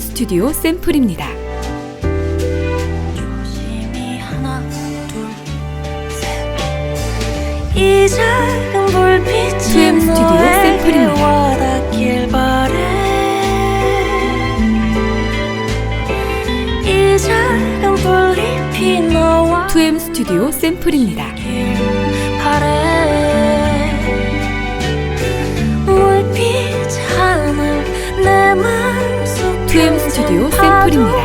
스튜디오 샘플입니다. 하나 둘셋이 작은 불빛이 투엠 스튜디오 너에게 샘플입니다. 와닿길 바래 이 작은 불잎이 너와 투엠 스튜디오 샘플입니다. 투엠 스튜디오 샘플입니다.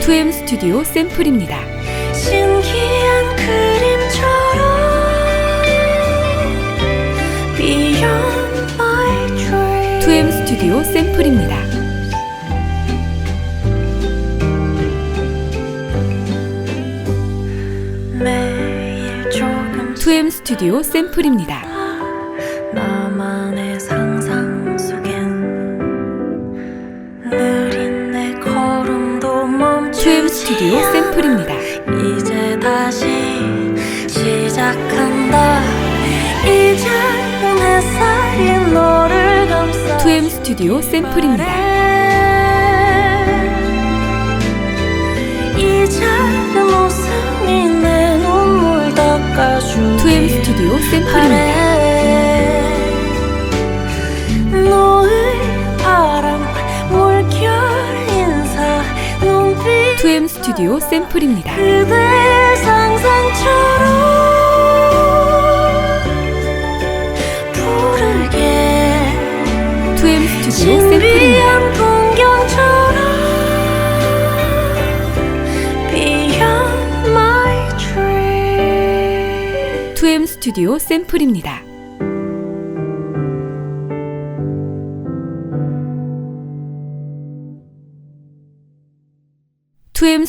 투엠 스튜디오 샘플입니다. 신기한 그림처럼 투엠 스튜디오 샘플입니다. 2M 스튜디오 샘플입니다. 투엠 스튜디오 샘플입니다. 이제 다시 시작한다. 이제 햇살이 너를 감싸. 투엠 스튜디오 샘플입니다. 투엠 스튜디오 샘플입니다. 투엠 스튜디오 샘플입니다. 부르게 투엠 스튜디오 샘플입니다. 투엠 스튜디오 샘플입니다. 투엠